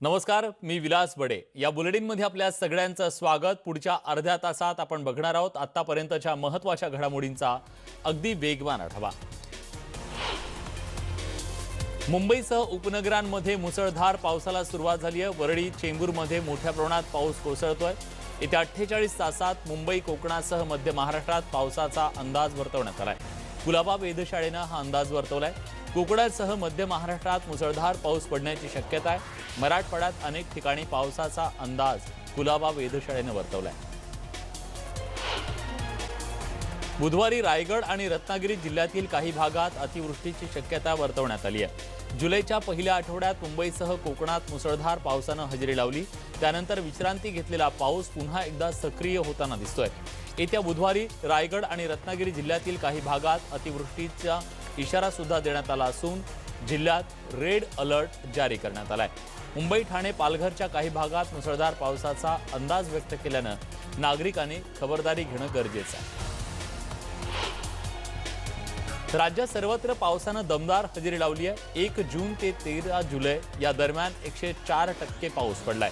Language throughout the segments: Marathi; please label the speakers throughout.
Speaker 1: नमस्कार मी विलास बडे. या बुलेटिनमध्ये आपल्या सगळ्यांचं स्वागत. पुढच्या अर्ध्या तासात आपण बघणार आहोत आतापर्यंतच्या महत्त्वाच्या घडामोडींचा अगदी वेगवान आढावा. मुंबईसह उपनगरांमध्ये मुसळधार पावसाला सुरुवात झाली आहे. वरळी चेंबूरमध्ये मोठ्या प्रमाणात पाऊस कोसळतोय. येत्या अठ्ठेचाळीस तासात मुंबई कोकणासह मध्य महाराष्ट्रात पावसाचा अंदाज वर्तवण्यात आलाय. कुलाबा वेधशाळेनं हा अंदाज वर्तवलाय. कोकणासह मध्य महाराष्ट्रात मुसळधार पाऊस पडण्याची शक्यता आहे. मराठवाड्यात अनेक ठिकाणी पावसाचा अंदाज कुलाबा वेधशाळेनं वर्तवलाय. बुधवारी रायगड आणि रत्नागिरी जिल्ह्यातील काही भागात अतिवृष्टीची शक्यता वर्तवण्यात आली आहे. जुलैच्या पहिल्या आठवड्यात मुंबईसह कोकणात मुसळधार पावसानं हजेरी लावली. त्यानंतर विश्रांती घेतलेला पाऊस पुन्हा एकदा सक्रिय होताना दिसतोय. येत्या बुधवारी रायगड आणि रत्नागिरी जिल्ह्यातील काही भागात अतिवृष्टीच्या इशारा सुद्धा देण्यात आला असून जिल्ह्यात रेड अलर्ट जारी करण्यात आलाय. मुंबई ठाणे पालघरच्या काही भागात मुसळधार पावसाचा अंदाज व्यक्त केल्यानं नागरिकांनी खबरदारी घेणं गरजेचं आहे. राज्यात सर्वत्र पावसानं दमदार हजेरी लावली आहे एक जून ते तेरा जुलै या दरम्यान एकशे चार टक्के पाऊस पडलाय.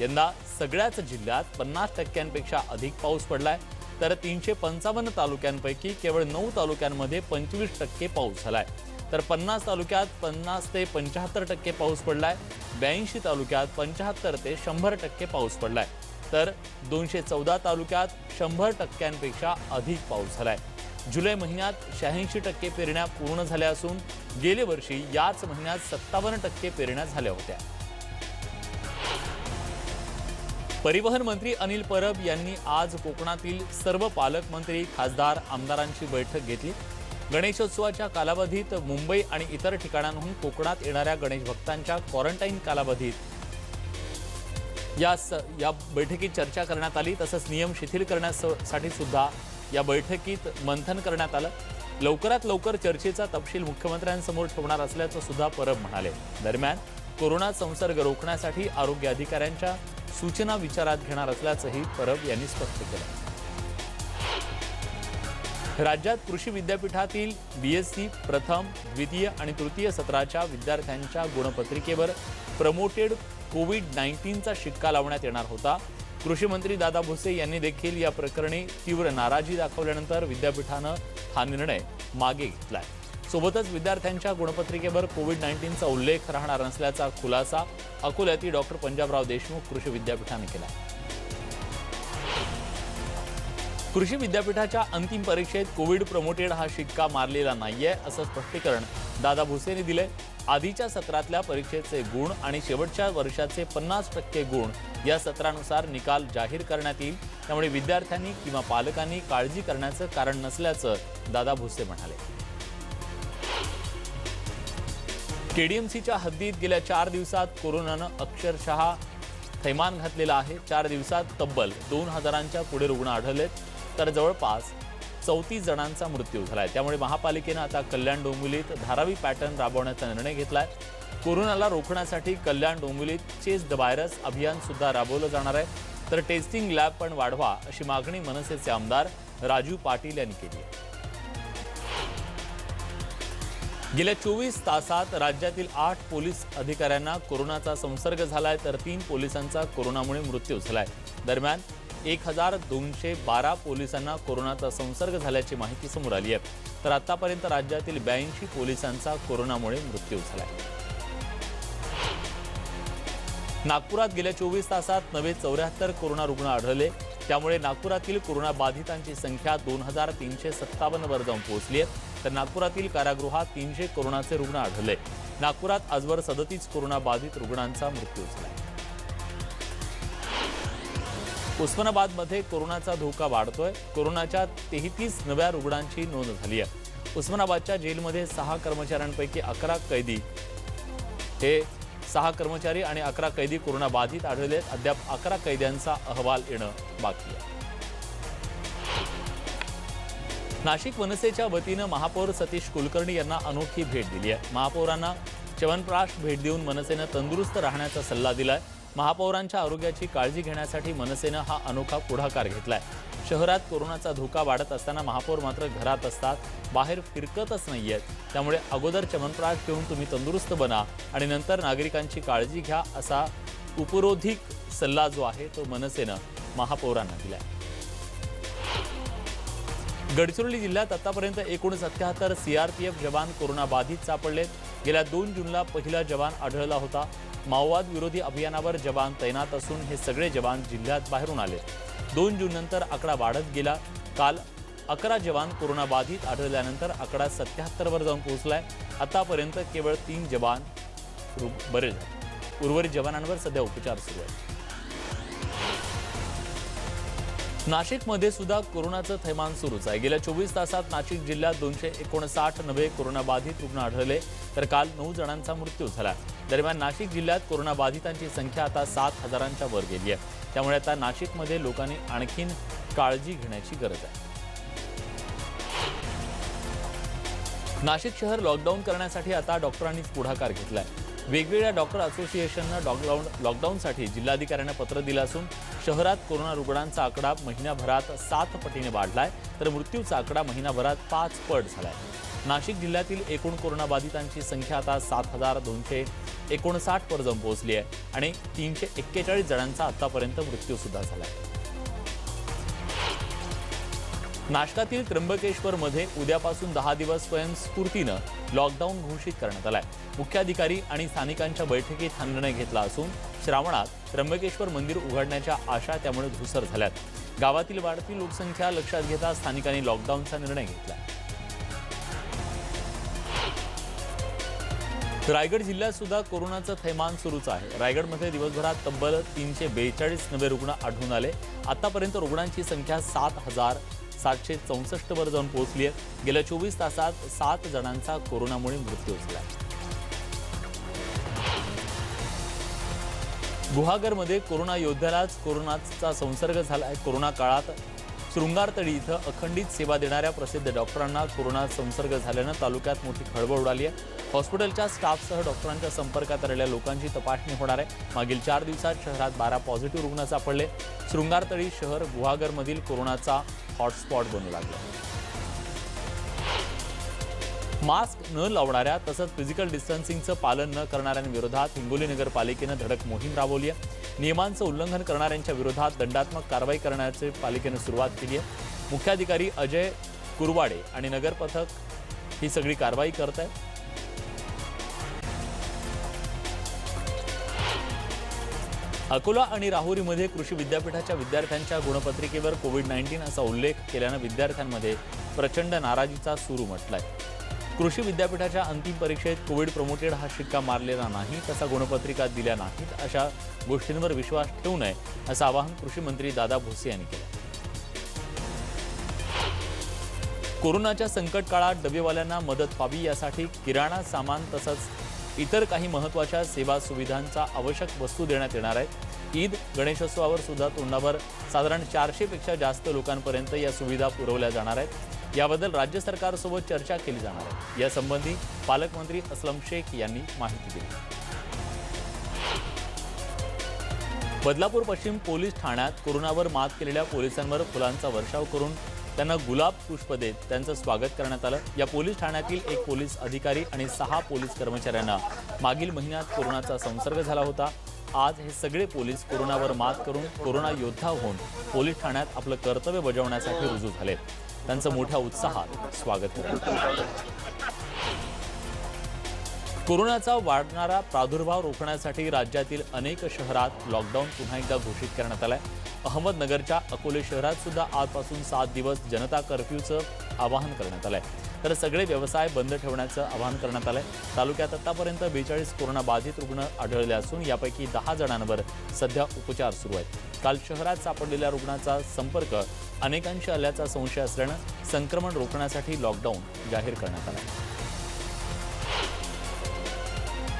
Speaker 1: यंदा सगळ्याच जिल्ह्यात पन्नास टक्क्यांपेक्षा अधिक पाऊस पडलाय. तर तीनशे पंचावन्न तालुक्यांपैकी केवळ नऊ तालुक्यांमध्ये पंचवीस टक्के पाऊस झाला आहे तर पन्नास तालुक्यात पन्नास ते पंच्याहत्तर टक्के पाऊस पडला आहे ब्याऐंशी तालुक्यात पंच्याहत्तर ते शंभर टक्के पाऊस पडला आहे तर दोनशे चौदा तालुक्यात शंभर टक्क्यांपेक्षा अधिक पाऊस झाला आहे जुलै महिन्यात शहाऐंशी टक्के पेरण्या पूर्ण झाल्या असून गेले वर्षी याच महिन्यात सत्तावन्न टक्के पेरण्या झाल्या होत्या. परिवहन मंत्री अनिल परब यांनी आज कोकणातील सर्व पालकमंत्री खासदार आमदारांची बैठक घेतली. गणेशोत्सवाच्या कालावधीत मुंबई आणि इतर ठिकाणांहून कोकणात येणाऱ्या गणेश भक्तांच्या क्वारंटाईन कालावधीत या स या बैठकीत चर्चा करण्यात आली. तसंच नियम शिथिल करण्यासाठी सुद्धा या बैठकीत मंथन करण्यात आलं. लवकरात लवकर चर्चेचा तपशील मुख्यमंत्र्यांसमोर ठेवणार असल्याचं सुद्धा परब म्हणाले. दरम्यान कोरोना संसर्ग रोखण्यासाठी आरोग्य अधिकाऱ्यांच्या सूचना विचारात घेणार असल्याचंही परब यांनी स्पष्ट केलं. राज्यात कृषी विद्यापीठातील बीएससी प्रथम द्वितीय आणि तृतीय सत्राच्या विद्यार्थ्यांच्या गुणपत्रिकेवर प्रमोटेड कोविड नाईन्टीनचा शिक्का लावण्यात येणार होता. कृषी मंत्री दादा भुसे यांनी देखील या प्रकरणी तीव्र नाराजी दाखवल्यानंतर विद्यापीठानं हा निर्णय मागे घेतलाय. सोबतच विद्यार्थ्यांच्या गुणपत्रिकेवर कोविड नाईन्टीनचा उल्लेख राहणार नसल्याचा खुलासा अकोल्यातील डॉक्टर पंजाबराव देशमुख कृषी विद्यापीठाने केला कृषी विद्यापीठाच्या अंतिम परीक्षेत कोविड प्रमोटेड हा शिक्का मारलेला नाहीये असं स्पष्टीकरण दादा भुसेने दिले आधीच्या सत्रातल्या परीक्षेचे गुण आणि शेवटच्या वर्षाचे पन्नास टक्के गुण या सत्रानुसार निकाल जाहीर करण्यात येईल. त्यामुळे विद्यार्थ्यांनी किंवा पालकांनी काळजी करण्याचं कारण नसल्याचं दादा भुसे म्हणाले. केडीएमसीच्या हद्दीत गेल्या चार दिवसात कोरोनानं अक्षरशः थैमान घातलेला आहे. चार दिवसात तब्बल दोन हजारांच्या पुढे रुग्ण आढळलेत. तर जवळपास चौतीस जणांचा मृत्यू झाला आहे त्यामुळे महापालिकेनं आता कल्याण डोंबिवलीत धारावी पॅटर्न राबवण्याचा निर्णय घेतला आहे कोरोनाला रोखण्यासाठी कल्याण डोंबिवलीत चेस द व्हायरस अभियानसुद्धा राबवलं जाणार आहे. तर टेस्टिंग लॅब पण वाढवा अशी मागणी मनसेचे आमदार राजू पाटील यांनी केली आहे. गेल्या चोवीस तासात राज्यातील आठ पोलीस अधिकाऱ्यांना कोरोनाचा संसर्ग झालाय तर तीन पोलिसांचा कोरोनामुळे मृत्यू झालाय. दरम्यान एक हजार दोनशे बारा पोलिसांना कोरोनाचा संसर्ग झाल्याची माहिती समोर आली आहे. तर आतापर्यंत राज्यातील ब्याऐंशी पोलिसांचा कोरोनामुळे मृत्यू झालाय. नागपुरात गेल्या चोवीस तासात नवे चौऱ्याहत्तर कोरोना रुग्ण आढळले. त्यामुळे नागपुरातील कोरोना बाधितांची संख्या दोन हजार तीनशे सत्तावन्नवर जाऊन पोहोचली आहे. तर नागपुरातील कारागृहात तीनशे कोरोनाचे रुग्ण आढळले. नागपुरात आजवर सदतीस कोरोना बाधित रुग्णांचा मृत्यू झाला उस्मानाबादमध्ये कोरोनाचा धोका वाढतोय. कोरोनाच्या तेहतीस नव्या रुग्णांची नोंद झाली आहे. उस्मानाबादच्या जेलमध्ये सहा कर्मचाऱ्यांपैकी अकरा कैदी. हे सहा कर्मचारी आणि अकरा कैदी कोरोना बाधित आढळले अद्याप अकरा कैद्यांचा अहवाल येणं बाकी आहे. नाशिक मनसेच्या वतीनं महापौर सतीश कुलकर्णी यांना अनोखी भेट दिली आहे. महापौरांना च्यवनप्राश भेट देऊन मनसेनं तंदुरुस्त राहण्याचा सल्ला दिलाय. महापौरांच्या आरोग्याची काळजी घेण्यासाठी मनसेनं हा अनोखा पुढाकार घेतलाय. शहरात कोरोनाचा धोका वाढत असताना महापौर मात्र घरात असतात बाहेर फिरकतच नाही आहेत त्यामुळे अगोदर चमनप्राश घेऊन तुम्ही तंदुरुस्त बना आणि नंतर नागरिकांची काळजी घ्या असा उपरोधिक सल्ला जो आहे तो मनसेनं महापौरांना दिला आहे गडचिरोली जिल्ह्यात आतापर्यंत एकूण सत्याहत्तर सीआरपीएफ जवान कोरोनाबाधित सापडलेत गेल्या दोन जूनला पहिला जवान आढळला होता. माओवाद विरोधी अभियानावर जवान तैनात असून हे सगळे जवान जिल्ह्यात बाहेरून आले. दोन जून नंतर आकडा वाढत गेला. काल अकरा जवान कोरोनाबाधित आढळल्यानंतर आकडा सत्याहत्तरवर जाऊन पोहोचलाय. आतापर्यंत केवळ तीन जवान बरे झाले. उर्वरित जवानांवर सध्या उपचार सुरू आहेत. नाशिकमध्ये सुद्धा कोरोनाचं थैमान सुरूच आहे. गेल्या चोवीस तासात नाशिक जिल्ह्यात दोनशे एकोणसाठ नवे कोरोनाबाधित रुग्ण आढळले तर काल नऊ जणांचा मृत्यू झाला. दरम्यान नाशिक जिल्ह्यात कोरोनाबाधितांची संख्या आता सात हजारांच्या वर गेली आहे. त्यामुळे आता नाशिकमध्ये लोकांनी आणखीन काळजी घेण्याची गरज आहे. नाशिक शहर लॉकडाऊन करण्यासाठी आता डॉक्टरांनीच पुढाकार घेतलाय. वेगवेगळ्या डॉक्टर असोसिएशननं लॉकडाऊन लॉकडाऊनसाठी जिल्हाधिकाऱ्यांना पत्र दिलं असून शहरात कोरोना रुग्णांचा आकडा महिन्याभरात सात पटीने वाढलाय तर मृत्यूचा आकडा महिनाभरात पाच पट झालाय. नाशिक जिल्ह्यातील एकूण कोरोनाबाधितांची संख्या आता सात हजार दोनशे एकोणसाठ वर जाऊन पोहोचली आहे आणि तीनशे एक्केचाळीस जणांचा आतापर्यंत मृत्यूसुद्धा झाला आहे नाशकातील त्र्यंबकेश्वरमध्ये उद्यापासून दहा दिवस स्वयंस्फूर्तीनं लॉकडाऊन घोषित करण्यात आलाय. मुख्याधिकारी आणि स्थानिकांच्या बैठकीत हा निर्णय घेतला असून श्रावणात त्र्यंबकेश्वर मंदिर उघडण्याच्या आशा त्यामुळे धुसर झाल्यात. गावातील वाढती लोकसंख्या लक्षात घेता स्थानिकांनी लॉकडाऊनचा निर्णय घेतला. रायगड जिल्ह्यात सुद्धा कोरोनाचं थैमान सुरूच आहे. रायगडमध्ये दिवसभरात तब्बल तीनशे बेचाळीस नवे रुग्ण आढळून आले. आतापर्यंत रुग्णांची संख्या सात हजार सातशे चौसष्टवर जाऊन पोहोचली आहे. गेल्या चोवीस तासात सात जणांचा कोरोनामुळे मृत्यू झाला. गुहागरमध्ये कोरोना योद्ध्यालाच कोरोनाचा संसर्ग झाला आहे कोरोना काळात शृंगारतळी इथं अखंडित सेवा देणाऱ्या प्रसिद्ध डॉक्टरांना कोरोना संसर्ग झाल्यानं तालुक्यात मोठी खळबळ उडाली आहे. हॉस्पिटलच्या स्टाफसह डॉक्टरांच्या संपर्कात आलेल्या लोकांची तपासणी होणार आहे. मागील चार दिवसात शहरात बारा पॉझिटिव्ह रुग्ण सापडले. शृंगारतळी शहर गुहागरमधील कोरोनाचा हॉटस्पॉट बनू लागला. मास्क न लावणाऱ्या तसंच फिजिकल डिस्टन्सिंगचं पालन न करणाऱ्यांविरोधात हिंगोली नगरपालिकेनं धडक मोहीम राबवली आहे. नियमांचं उल्लंघन करणाऱ्यांच्या विरोधात दंडात्मक कारवाई करण्याची पालिकेनं सुरुवात केली आहे. मुख्याधिकारी अजय कुरवाडे आणि नगर पथक ही सगळी कारवाई करत आहे अकोला आणि राहुरीमध्ये कृषी विद्यापीठाच्या विद्यार्थ्यांच्या गुणपत्रिकेवर कोविड नाईन्टीन असा उल्लेख केल्यानं विद्यार्थ्यांमध्ये प्रचंड नाराजीचा सूर आहे कृषी विद्यापीठाच्या अंतिम परीक्षेत कोविड प्रमोटेड हा शिक्का मारलेला नाही तसा गुणपत्रिका दिल्या नाहीत अशा गोष्टींवर विश्वास ठेवू नये असं आवाहन कृषी मंत्री दादा भुसे यांनी केलं. कोरोनाच्या संकट काळात डबेवाल्यांना मदत व्हावी यासाठी किराणा सामान तसंच इतर काही महत्त्वाच्या सेवा सुविधांचा आवश्यक वस्तू देण्यात येणार आहेत ईद गणेशोत्सवावर सुद्धा तोंडावर साधारण चारशेपेक्षा जास्त लोकांपर्यंत या सुविधा पुरवल्या जाणार आहेत. याबद्दल राज्य सरकारसोबत चर्चा केली जाणार आहे. यासंबंधी पालकमंत्री असलम शेख यांनी माहिती दिली. बदलापूर पश्चिम पोलीस ठाण्यात कोरोनावर मात केलेल्या पोलिसांवर फुलांचा वर्षाव करून त्यांना गुलाब पुष्प देत त्यांचं स्वागत करण्यात आलं. या पोलीस ठाण्यातील एक पोलीस अधिकारी आणि सहा पोलीस कर्मचाऱ्यांना मागील महिन्यात कोरोनाचा संसर्ग झाला होता. आज हे सगळे पोलीस कोरोनावर मात करून कोरोना योद्धा होऊन पोलीस ठाण्यात आपलं कर्तव्य बजावण्यासाठी रुजू झाले त्यांचं मोठ्या उत्साहात स्वागत केलं कोरोनाचा वाढणारा प्रादुर्भाव रोखण्यासाठी राज्यातील अनेक शहरात लॉकडाऊन पुन्हा एकदा घोषित करण्यात आलाय. अहमदनगरच्या अकोले शहरात सुद्धा आजपासून सात दिवस जनता कर्फ्यूचं आवाहन करण्यात आलंय. तर सगळे व्यवसाय बंद ठेवण्याचं आवाहन करण्यात आलंय. तालुक्यात आतापर्यंत बेचाळीस कोरोना बाधित रुग्ण आढळले असून यापैकी दहा जणांवर सध्या उपचार सुरू आहेत. काल शहरात सापडलेल्या रुग्णाचा संपर्क अनेकांशी आल्याचा संशय असल्यानं संक्रमण रोखण्यासाठी लॉकडाऊन जाहीर करण्यात आला.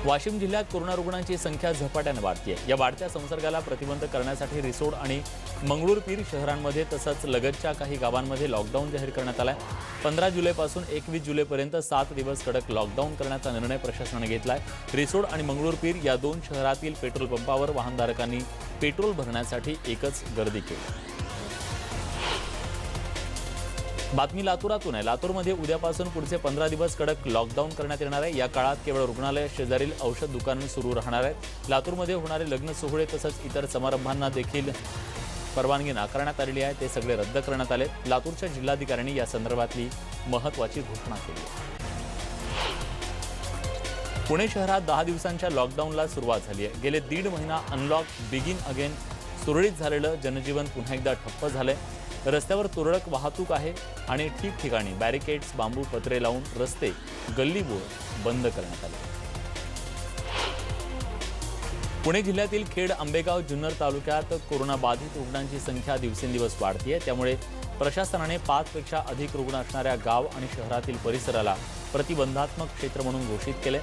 Speaker 1: वाशिम जिल्ह्यात कोरोना रुग्णांची संख्या झपाट्यानं वाढते या वाढत्या संसर्गाला प्रतिबंध करण्यासाठी रिसोड आणि मंगळूरपीर शहरांमध्ये तसंच लगतच्या काही गावांमध्ये लॉकडाऊन जाहीर करण्यात आलाय. पंधरा जुलैपासून एकवीस जुलैपर्यंत सात दिवस कडक लॉकडाऊन करण्याचा निर्णय प्रशासनाने घेतलाय. रिसोड आणि मंगळूरपीर या दोन शहरातील पेट्रोल पंपावर वाहनधारकांनी पेट्रोल भरण्यासाठी एकच गर्दी केली. बातमी लातूरातून आहे. लातूरमध्ये उद्यापासून पुढचे पंधरा दिवस कडक लॉकडाऊन करण्यात येणार आहे. या काळात केवळ रुग्णालय शेजारील औषध दुकानं सुरू राहणार आहेत. लातूरमध्ये होणारे लग्न सोहळे तसंच इतर समारंभांना देखील परवानगी नाकारण्यात आलेली आहे. ते सगळे रद्द करण्यात आले लातूरच्या जिल्हाधिकाऱ्यांनी या संदर्भातली महत्त्वाची घोषणा केली आहे. पुणे शहरात दहा दिवसांच्या लॉकडाऊनला सुरुवात झाली आहे. गेले दीड महिना अनलॉक बिगिन अगेन सुरळीत झालेलं जनजीवन पुन्हा एकदा ठप्प झालं आहे रस्त्यावर तुरळक वाहतूक आहे आणि ठिकठिकाणी बॅरिकेड्स बांबू पत्रे लावून रस्ते गल्लीबोळ बंद करण्यात आले. पुणे जिल्ह्यातील खेड आंबेगाव जुन्नर तालुक्यात कोरोनाबाधित रुग्णांची संख्या दिवसेंदिवस वाढतीये. त्यामुळे प्रशासनाने पाचपेक्षा अधिक रुग्ण असणाऱ्या गाव आणि शहरातील परिसराला प्रतिबंधात्मक क्षेत्र म्हणून घोषित केले.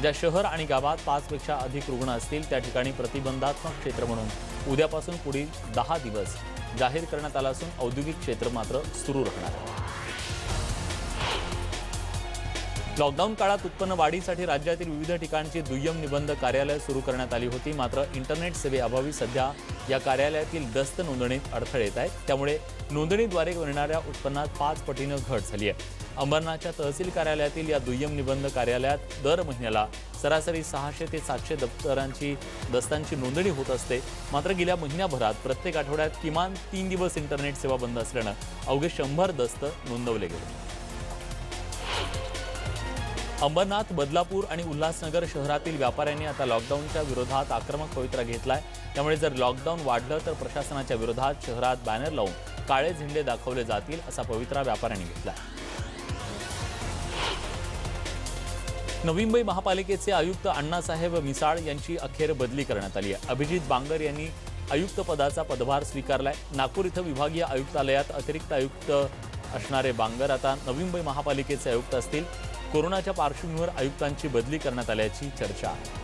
Speaker 1: ज्या शहर आणि गावात पाचपेक्षा अधिक रुग्ण असतील त्या ठिकाणी प्रतिबंधात्मक क्षेत्र म्हणून उद्यापासून पुढील दहा दिवस जाहीर करण्यात आला असून औद्योगिक क्षेत्र मात्र सुरू राहणार आहे. लॉकडाऊन काळात उत्पन्न वाढीसाठी राज्यातील विविध ठिकाणची दुय्यम निबंध कार्यालय सुरू करण्यात आली होती. मात्र इंटरनेट सेवेअभावी सध्या या कार्यालयातील दस्त नोंदणीत अडथळे येत आहेत. त्यामुळे नोंदणीद्वारे मिळणाऱ्या उत्पन्नात पाच पटीनं घट झाली आहे. अंबरनाथच्या तहसील कार्यालयातील या दुय्यम निबंध कार्यालयात दर महिन्याला सरासरी सहाशे ते सातशे दप्तरांची दस्तांची नोंदणी होत असते. मात्र गेल्या महिन्याभरात प्रत्येक आठवड्यात किमान तीन दिवस इंटरनेट सेवा बंद असल्यानं अवघे शंभर दस्त नोंदवले गेले. अंबरनाथ बदलापूर आणि उल्हासनगर शहरातील व्यापाऱ्यांनी आता लॉकडाऊनच्या विरोधात आक्रमक पवित्रा घेतलाय. त्यामुळे जर लॉकडाऊन वाढलं तर प्रशासनाच्या विरोधात शहरात बॅनर लावून काळे झेंडे दाखवले जातील असा पवित्रा व्यापाऱ्यांनी घेतला नवी मुंबई महापालिकेचे आयुक्त अण्णासाहेब मिसाळ यांची अखेर बदली करण्यात आली आहे. अभिजित बांगर यांनी आयुक्त पदाचा पदभार स्वीकारलाय. नागपूर इथं विभागीय आयुक्तालयात अतिरिक्त आयुक्त असणारे बांगर आता नवी मुंबई महापालिकेचे आयुक्त असतील. कोरोनाच्या पार्श्वभूमीवर आयुक्तांची बदली करण्यात आल्याची चर्चा. आहे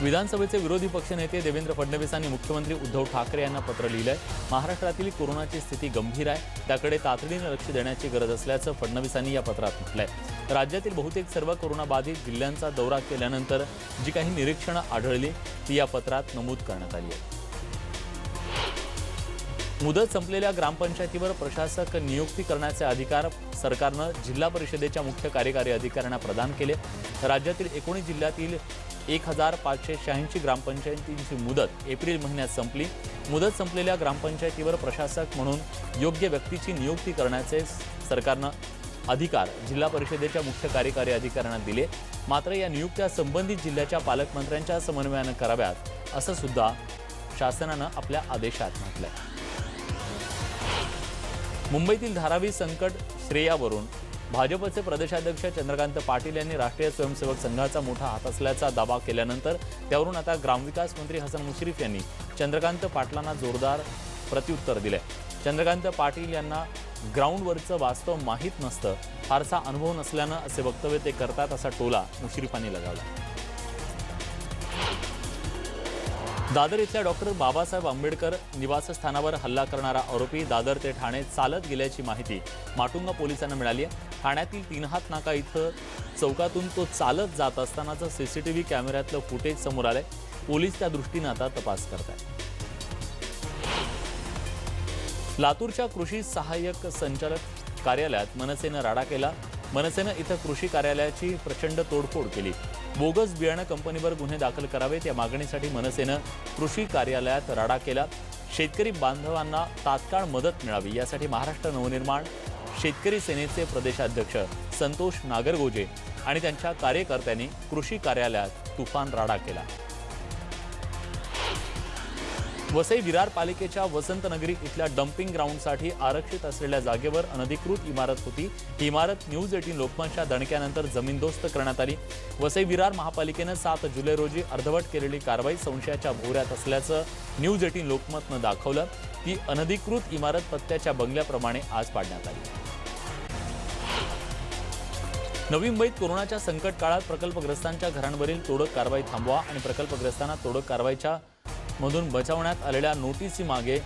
Speaker 1: विधानसभेचे विरोधी पक्षनेते देवेंद्र फडणवीसांनी मुख्यमंत्री उद्धव ठाकरे यांना पत्र लिहिलंय. महाराष्ट्रातील कोरोनाची स्थिती गंभीर आहे. त्याकडे तातडीनं लक्ष देण्याची गरज असल्याचं फडणवीसांनी या पत्रात म्हटलंय. राज्यातील बहुतेक सर्व कोरोनाबाधित जिल्ह्यांचा दौरा केल्यानंतर जी काही निरीक्षणं आढळली ती या पत्रात नमूद करण्यात आली आहे मुदत संपलेल्या ग्रामपंचायतीवर प्रशासक नियुक्ती करण्याचे अधिकार सरकारनं जिल्हा परिषदेच्या मुख्य कार्यकारी अधिकाऱ्यांना प्रदान केले. राज्यातील एकोणीस जिल्ह्यातील एक हजार पाचशे शहाऐंशी ग्रामपंचायतींची मुदत एप्रिल महिन्यात संपली. मुदत संपलेल्या ग्रामपंचायतीवर प्रशासक म्हणून योग्य व्यक्तीची नियुक्ती करण्याचे सरकारनं अधिकार जिल्हा परिषदेच्या मुख्य कार्यकारी अधिकाऱ्यांना दिले. मात्र या नियुक्त्या संबंधित जिल्ह्याच्या पालकमंत्र्यांच्या समन्वयानं कराव्यात असं सुद्धा शासनानं आपल्या आदेशात म्हटलं आहे मुंबईतील धारावी संकट श्रेयावरून. भाजपचे प्रदेशाध्यक्ष चंद्रकांत पाटील यांनी राष्ट्रीय स्वयंसेवक संघाचा मोठा हात असल्याचा दावा केल्यानंतर त्यावरून आता ग्रामविकास मंत्री हसन मुश्रीफ यांनी चंद्रकांत पाटलांना जोरदार प्रत्युत्तर दिले. चंद्रकांत पाटील यांना ग्राउंडवरचं वास्तव माहीत नसतं फारसा अनुभव नसल्यानं असे वक्तव्य ते करतात असा टोला मुश्रीफांनी लगावला. दादर इथल्या डॉक्टर बाबासाहेब आंबेडकर निवासस्थानावर हल्ला करणारा आरोपी दादर ते ठाणे चालत गेल्याची माहिती माटुंगा पोलिसांना मिळाली आहे. ठाण्यातील तीनहात नाका इथं चौकातून तो चालत जात असतानाचं सी सी टी व्ही कॅमेऱ्यातलं फुटेज समोर आलंय. पोलीस त्या दृष्टीनं आता तपास करत आहेत लातूरच्या कृषी सहाय्यक संचालक कार्यालयात मनसेनं राडा केला. मनसेनं इथं कृषी कार्यालयाची प्रचंड तोडफोड केली. बोगस बियाणं कंपनीवर गुन्हे दाखल करावेत या मागणीसाठी मनसेनं कृषी कार्यालयात राडा केला. शेतकरी बांधवांना तात्काळ मदत मिळावी यासाठी महाराष्ट्र नवनिर्माण शेतकरी सेनेचे प्रदेशाध्यक्ष संतोष नागरगोजे आणि त्यांच्या कार्यकर्त्यांनी कृषी कार्यालयात तुफान राडा केला. वसई विरार पालिकेच्या वसंतनगरी इथल्या डम्पिंग ग्राउंडसाठी आरक्षित असलेल्या जागेवर अनधिकृत इमारत होती. ही इमारत न्यूज एटीन लोकमतच्या दणक्यानंतर जमीनदोस्त करण्यात आली. वसई विरार महापालिकेनं सात जुलै रोजी अर्धवट केलेली कारवाई संशयाच्या भोवऱ्यात असल्याचं न्यूज एटीन लोकमतनं दाखवलं. ती अनधिकृत इमारत पत्त्याच्या बंगल्याप्रमाणे आज पाडण्यात आली. नवी मुंबईत कोरोनाच्या संकट काळात प्रकल्पग्रस्तांच्या घरांवरील तोडक कारवाई थांबवा आणि प्रकल्पग्रस्तांना तोडक कारवाईच्या मधून बचावण्यात आलेल्या नोटीसी मागे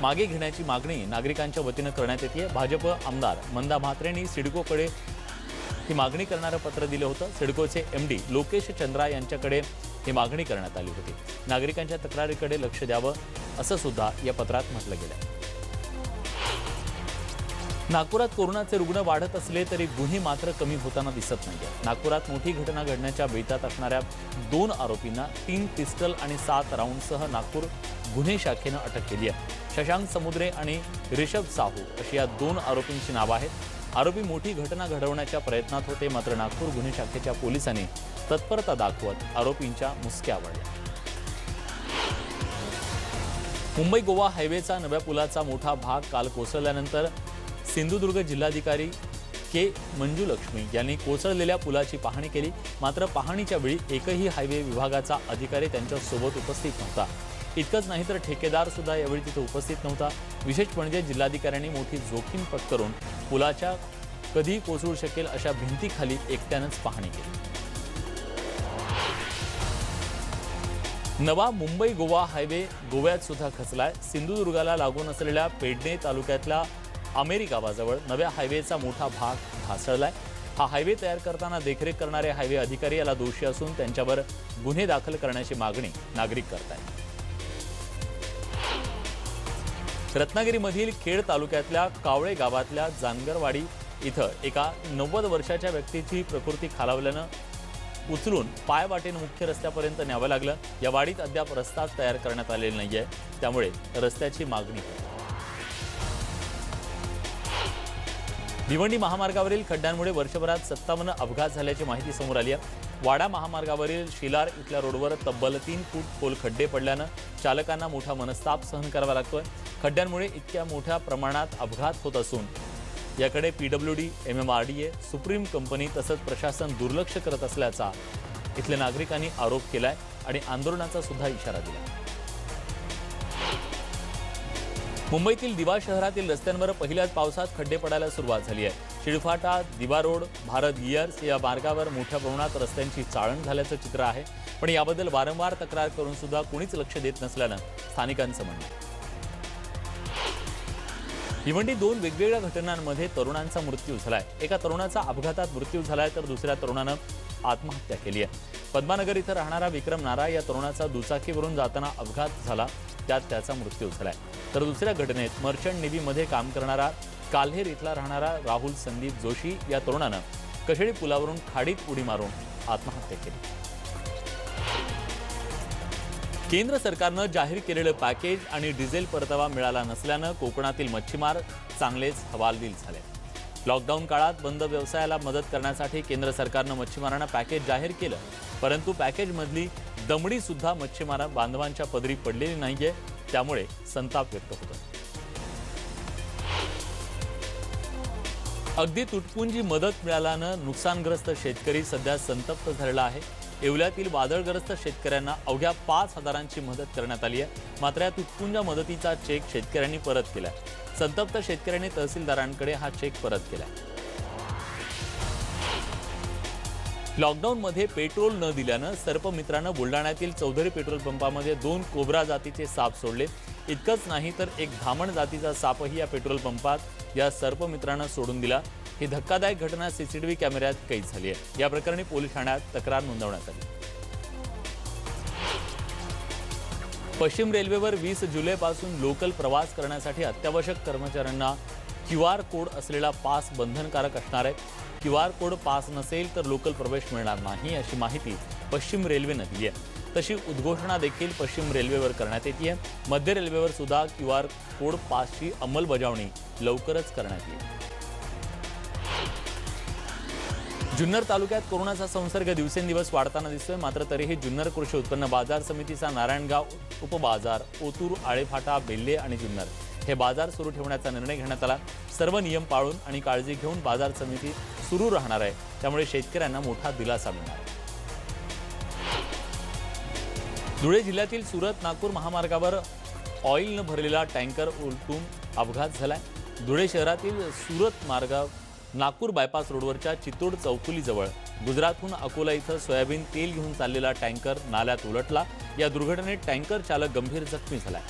Speaker 1: मागे घेण्याची मागणी नागरिकांच्या वतीनं करण्यात येते भाजप आमदार मंदा म्हात्रेंनी सिडकोकडे ही मागणी करणारं पत्र दिलं होतं. सिडकोचे एम डी लोकेश चंद्रा यांच्याकडे ही मागणी करण्यात आली होती. नागरिकांच्या तक्रारीकडे लक्ष द्यावं असं सुद्धा या पत्रात म्हटलं गेलं आहे नागपुरात कोरोनाचे रुग्ण वाढत असले तरी गुन्हे मात्र कमी होताना दिसत नाही नागपुरात मोठी घटना घडण्याच्या बेतात असणाऱ्या दोन आरोपींना तीन पिस्टल आणि सात राऊंडसह नागपूर गुन्हे शाखेनं अटक केली आहे. शशांक समुद्रे आणि रिषभ साहू अशी या दोन आरोपींची नावं आहेत. आरोपी मोठी घटना घडवण्याच्या प्रयत्नात होते मात्र नागपूर गुन्हे शाखेच्या पोलिसांनी तत्परता दाखवत आरोपींच्या मुसक्या आवळल्या मुंबई गोवा हायवेचा नव्या पुलाचा मोठा भाग काल कोसळल्यानंतर सिंधुदुर्ग जिल्हाधिकारी के मंजुलक्ष्मी यांनी कोसळलेल्या पुलाची पाहणी केली. मात्र पाहणीच्या वेळी एकही हायवे विभागाचा अधिकारी त्यांच्यासोबत उपस्थित नव्हता. इतकंच नाही तर ठेकेदार सुद्धा यावेळी तिथे उपस्थित नव्हता. विशेष म्हणजे जिल्हाधिकाऱ्यांनी मोठी जोखीम पत्करून पुलाच्या कधी कोसळू शकेल अशा भिंतीखाली एकट्यानंच पाहणी केली. नवा मुंबई गोवा हायवे गोव्यात सुद्धा खचलाय. सिंधुदुर्गाला लागून असलेल्या पेडणे तालुक्यातल्या आमेरी गावाजवळ नव्या हायवेचा मोठा भाग ढासळलाय. हा हायवे तयार करताना देखरेख करणारे हायवे अधिकारी याला दोषी असून त्यांच्यावर गुन्हे दाखल करण्याची मागणी नागरिक करत आहेत रत्नागिरीमधील खेड तालुक्यातल्या कावळे गावातल्या जानगरवाडी इथं एका नव्वद वर्षाच्या व्यक्तीची प्रकृती खालावल्यानं उचलून पायवाटेनं मुख्य रस्त्यापर्यंत न्यावं लागलं. या वाडीत अद्याप रस्ताच तयार करण्यात आलेला नाही आहे त्यामुळे रस्त्याची मागणी भिवंडी महामार्गावरील खड्ड्यांमुळे वर्षभरात सत्तावन्न अपघात झाल्याची माहिती समोर आली आहे. वाडा महामार्गावरील शिलार इथल्या रोडवर तब्बल तीन फूट खोल खड्डे पडल्यानं चालकांना मोठा मनस्ताप सहन करावा लागतोय. खड्ड्यांमुळे इतक्या मोठ्या प्रमाणात अपघात होत असून याकडे PWD M M R D A Supreme company तसंच प्रशासन दुर्लक्ष करत असल्याचा इथल्या नागरिकांनी आरोप केलाय आणि आंदोलनाचा सुद्धा इशारा दिला मुंबईतील दिवा शहरातील रस्त्यांवर पहिल्याच पावसात खड्डे पडायला सुरुवात झाली आहे. शिळफाटा दिवा रोड भारत गियर्स या मार्गावर मोठ्या प्रमाणात रस्त्यांची चाळण झाल्याचं चित्र आहे. पण याबद्दल वारंवार तक्रार करून सुद्धा कुणीच लक्ष देत नसल्यानं स्थानिकांचं म्हणणं भिवंडी दोन वेगवेगळ्या घटनांमध्ये तरुणांचा मृत्यू झालाय. एका तरुणाचा अपघातात मृत्यू झालाय तर दुसऱ्या तरुणानं आत्महत्या केली आहे. पद्मानगर इथं राहणारा विक्रम नारा या तरुणाचा दुचाकीवरून जाताना अपघात झाला. त्यात त्याचा मृत्यू झालाय. तर दुसऱ्या घटनेत मर्चंट नेव्हीमध्ये काम करणारा काल्हेर इथला राहणारा राहुल संदीप जोशी या तरुणानं कशेळी पुलावरून खाडीत उडी मारून आत्महत्या केली. केंद्र सरकारनं जाहीर केलेलं पॅकेज आणि डिझेल परतावा मिळाला नसल्यानं कोकणातील मच्छीमार चांगलेच हवालदिल झाले. लॉकडाऊन काळात बंद व्यवसायाला मदत करण्यासाठी केंद्र सरकारनं मच्छीमारांना पॅकेज जाहीर केलं. परंतु पॅकेजमधली दमडीसुद्धा मच्छीमार बांधवांच्या पदरी पडलेली नाहीये. त्यामुळे संताप व्यक्त होतो अगदी तुटपुंजी मदत मिळाल्यानं नुकसानग्रस्त शेतकरी सध्या संतप्त झालेला आहे. येवल्यातील वादळग्रस्त शेतकऱ्यांना अवघ्या पाच हजारांची मदत करण्यात आली आहे. मात्र या तुटपुंजा मदतीचा चेक शेतकऱ्यांनी परत केला संतप्त शेतकऱ्यांनी तहसीलदारांकडे हा चेक परत केला लॉकडाऊनमध्ये पेट्रोल न दिल्यानं सर्पमित्रानं बुलढाण्यातील चौधरी पेट्रोल पंपामध्ये दोन कोब्रा जातीचे साप सोडले. इतकंच नाही तर एक धामण जातीचा सापही या पेट्रोल पंपात या सर्पमित्रानं सोडून दिला. ही धक्कादायक घटना सीसीटीव्ही कॅमेऱ्यात कैद झाली आहे. या प्रकरणी पोलीस ठाण्यात तक्रार नोंदवण्यात आली. पश्चिम रेल्वेवर वीस जुलैपासून लोकल प्रवास करण्यासाठी अत्यावश्यक कर्मचाऱ्यांना क्यू आर कोड असलेला पास बंधनकारक असणार आहे. क्यू आर कोड पास नसेल तर लोकल प्रवेश मिळणार नाही अशी माहिती पश्चिम रेल्वेनं दिली आहे. तशी उद्घोषणा देखील पश्चिम रेल्वेवर करण्यात येते मध्य रेल्वेवर सुद्धा क्यू आर कोड पासची अंमलबजावणी लवकरच करण्यात येईल. जुन्नर तालुक्यात कोरोनाचा संसर्ग दिवसेंदिवस वाढताना दिसतोय. मात्र तरीही जुन्नर कृषी उत्पन्न बाजार समितीचा नारायणगाव उपबाजार ओतूर आळेफाटा बेल्ले आणि जुन्नर हे बाजार सुरू ठेवण्याचा निर्णय घेण्यात आला. सर्व नियम पाळून आणि काळजी घेऊन बाजार समिती सुरू राहणार आहे. त्यामुळे शेतकऱ्यांना मोठा दिलासा मिळणार आहे. धुळे जिल्ह्यातील सुरत नागपूर महामार्गावर ऑइलनं भरलेला टँकर उलटून अपघात झालाय. धुळे शहरातील सुरत मार्गा नागपूर बायपास रोडवरच्या चितोड चौफुलीजवळ गुजरातहून अकोला इथं सोयाबीन तेल घेऊन चाललेला टँकर नाल्यात उलटला. या दुर्घटनेत टँकर चालक गंभीर जखमी झालाय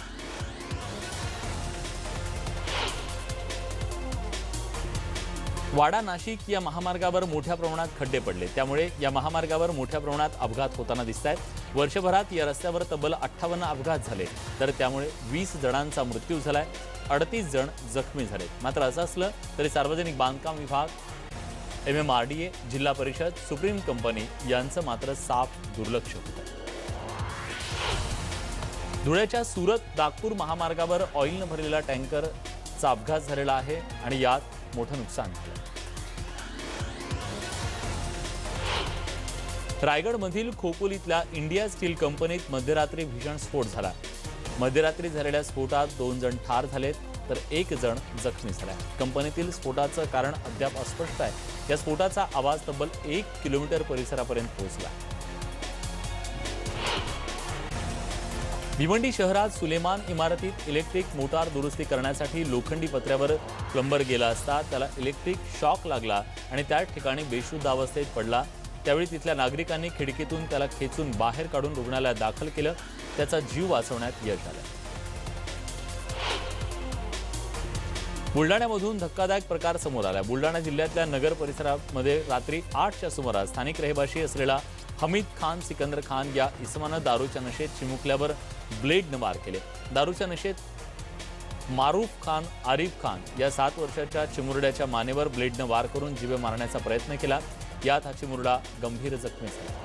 Speaker 1: वाडा नाशिक या महामार्गावर मोठ्या प्रमाणात खड्डे पडले. त्यामुळे या महामार्गावर मोठ्या प्रमाणात अपघात होताना दिसत आहेत वर्षभरात या रस्त्यावर तब्बल अठ्ठावन्न अपघात झाले. तर त्यामुळे वीस जणांचा मृत्यू झालाय. अडतीस जण जखमी झाले मात्र असं असलं तरी सार्वजनिक बांधकाम विभाग M M R D A Zilla Parishad Supreme company यांचं मात्र साफ दुर्लक्ष होतं धुळ्याच्या सुरत नागपूर महामार्गावर ऑइलनं भरलेला टँकरचा अपघात झालेला आहे आणि यात मोठं नुकसान झालं रायगडमधील खोपोलीतल्या इंडिया स्टील कंपनीत मध्यरात्री भीषण स्फोट झाला. मध्यरात्री झालेल्या स्फोटात दोन जण ठार झालेत तर एक जण जखमी झाला. कंपनीतील स्फोटाचं कारण अद्याप अस्पष्ट आहे. या स्फोटाचा आवाज तब्बल एक किलोमीटर परिसरापर्यंत पोहोचला. भिवंडी शहरात सुलेमान इमारतीत इलेक्ट्रिक मोटार दुरुस्ती करण्यासाठी लोखंडी पत्र्यावर प्लंबर गेला असता त्याला इलेक्ट्रिक शॉक लागला आणि त्या ठिकाणी बेशुद्ध अवस्थेत पडला. त्यावेळी तिथल्या नागरिकांनी खिडकीतून त्याला खेचून बाहेर काढून रुग्णालयात दाखल केलं. त्याचा जीव वाचवण्यात यश आलं. बुलढाण्यामधून धक्कादायक प्रकार समोर आला. बुलढाणा जिल्ह्यातल्या नगर परिसरामध्ये रात्री आठच्या सुमारास स्थानिक रहिवाशी असलेला हमीद खान सिकंदर खान या इसमानं दारूच्या नशेत चिमुकल्यावर ब्लेडनं वार केले. दारूच्या नशेत मारूफ खान आरिफ खान या सात वर्षाच्या चिमुरड्याच्या मानेवर ब्लेडनं वार करून जीवे मारण्याचा प्रयत्न केला. यात हा चिमुरडा गंभीर जखमी झाला.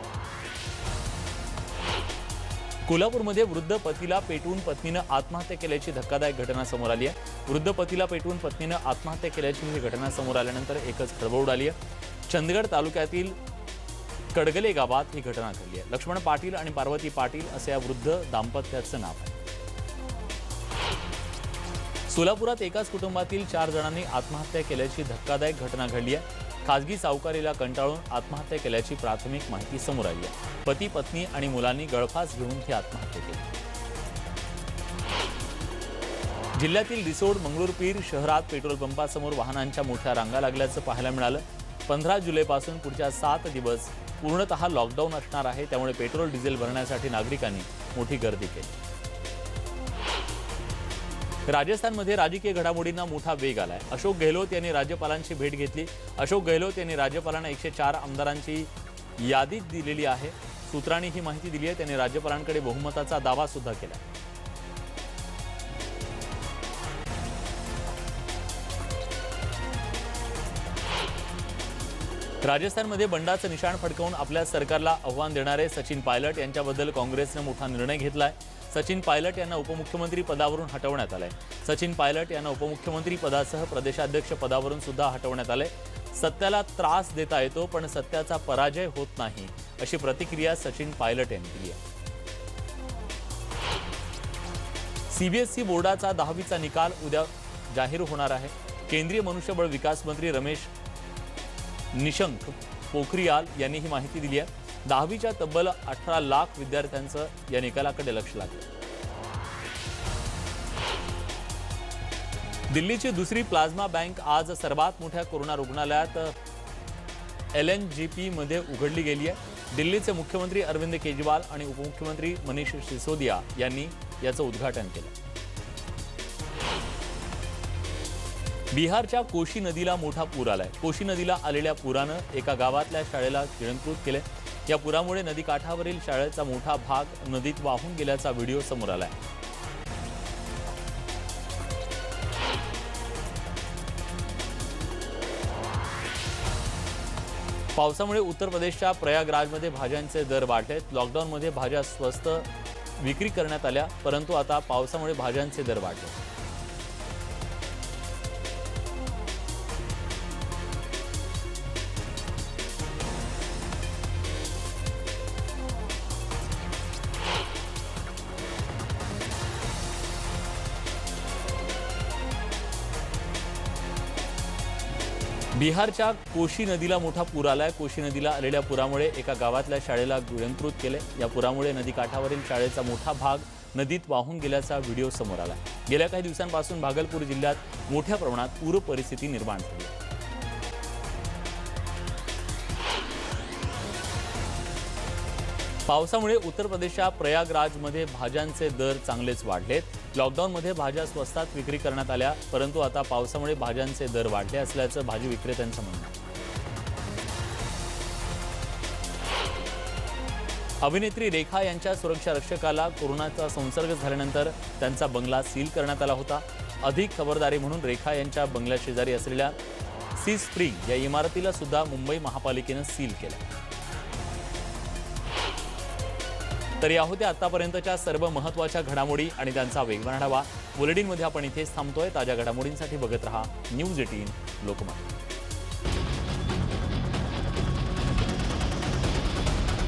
Speaker 1: कोल्हापूरमध्ये वृद्ध पतीला पेटवून पत्नीनं आत्महत्या केल्याची धक्कादायक घटना समोर आली आहे. वृद्ध पतीला पेटवून पत्नीनं आत्महत्या केल्याची ही घटना समोर आल्यानंतर एकच खळबळ उडाली आहे. चंदगड तालुक्यातील कडगले गावात ही घटना घडली आहे. लक्ष्मण पाटील आणि पार्वती पाटील असं या वृद्ध दाम्पत्याचं नाव आहे. सोलापुरात एकाच कुटुंबातील चार जणांनी आत्महत्या केल्याची धक्कादायक घटना घडली आहे. खासगी सावकारीला कंटाळून आत्महत्या केल्याची प्राथमिक माहिती समोर आली आहे. पती पत्नी आणि मुलांनी गळफास घेऊन ही आत्महत्या केली. जिल्ह्यातील रिसोड मंगळूरपीर शहरात पेट्रोल पंपासमोर वाहनांच्या मोठ्या रांगा लागल्याचं पाहायला मिळालं. पंधरा जुलैपासून पुढच्या सात दिवस पूर्णतः लॉकडाऊन असणार आहे त्यामुळे पेट्रोल डिझेल भरण्यासाठी नागरिकांनी मोठी गर्दी केली. राजस्थानमध्ये राजकीय घडामोडींना मोठा वेग आलाय. अशोक गेहलोत यांनी राज्यपालांची भेट घेतली. अशोक गेहलोत यांनी राज्यपालांना एकशे चार आमदारांची यादी दिलेली आहे. सूत्रांनी ही माहिती दिली आहे. त्यांनी राज्यपालांकडे बहुमताचा दावा सुद्धा केला राजस्थानमध्ये बंडाचं निशाण फडकवून आपल्या सरकारला आव्हान देणारे सचिन पायलट यांच्याबद्दल काँग्रेसनं मोठा निर्णय घेतलाय. सचिन पायलट यांना उपमुख्यमंत्री पदावरून हटवण्यात आलं आहे सचिन पायलट यांना उपमुख्यमंत्री पदासह प्रदेशाध्यक्ष पदावरून सुद्धा हटवण्यात आलंय. सत्याला त्रास देता येतो पण सत्याचा पराजय होत नाही अशी प्रतिक्रिया सचिन पायलट यांनी दिली आहे. सीबीएसई बोर्डाचा दहावीचा निकाल उद्या जाहीर होणार आहे. केंद्रीय मनुष्यबळ विकास मंत्री रमेश निशंक पोखरियाल यांनी ही माहिती दिली आहे. दहावीच्या तब्बल अठरा लाख विद्यार्थ्यांचं या निकालाकडे लक्ष लागलं. दिल्लीची दुसरी प्लाझ्मा बँक आज सर्वात मोठ्या कोरोना रुग्णालयात एल एन जी पी मध्ये उघडली गेली आहे. दिल्लीचे मुख्यमंत्री अरविंद केजरीवाल आणि उपमुख्यमंत्री मनीष सिसोदिया यांनी याचं उद्घाटन केलं. बिहारच्या कोशी नदीला मोठा पूर आलाय. कोशी नदीला आलेल्या पुरानं एका गावातल्या शाळेला गिळंकृत केले या पुरामुळे नदीकाठावरील शाळेचा मोठा भाग नदीत वाहून गेल्याचा व्हिडिओ समोर आला आहे पावसामुळे उत्तर प्रदेशच्या प्रयागराजमध्ये भाज्यांचे दर वाढलेत. लॉकडाऊनमध्ये भाज्या स्वस्त विक्री करण्यात आल्या परंतु आता पावसामुळे भाज्यांचे दर वाढले. बिहारच्या कोशी नदीला मोठा पूर आलाय. कोशी नदीला आलेल्या पुरामुळे एका गावातल्या शाळेला गुळंकृत केले या पुरामुळे नदी काठावरील शाळेचा मोठा भाग नदीत वाहून गेल्याचा व्हिडिओ समोर आला गेल्या काही दिवसांपासून भागलपूर जिल्ह्यात मोठ्या प्रमाणात पूर परिस्थिती निर्माण झाली पावसामुळे उत्तर प्रदेशच्या प्रयागराजमध्ये भाज्यांचे दर चांगलेच वाढलेत. लॉकडाऊनमध्ये भाज्या स्वस्तात विक्री करण्यात आल्या परंतु आता पावसामुळे भाज्यांचे दर वाढले असल्याचं भाजी विक्रेत्यांचं म्हणणं अभिनेत्री रेखा यांच्या सुरक्षा रक्षकाला कोरोनाचा संसर्ग झाल्यानंतर त्यांचा बंगला सील करण्यात आला होता. अधिक खबरदारी म्हणून रेखा यांच्या बंगल्या शेजारी असलेल्या सी स्प्रिंग या इमारतीला सुद्धा मुंबई महापालिकेनं सील केलं. तर या होत्या आतापर्यंतच्या सर्व महत्त्वाच्या घडामोडी आणि त्यांचा वेगवान आढावा. बुलेटिनमध्ये आपण इथेच थांबतोय. ताज्या घडामोडींसाठी बघत रहा न्यूज एटीन लोकमत.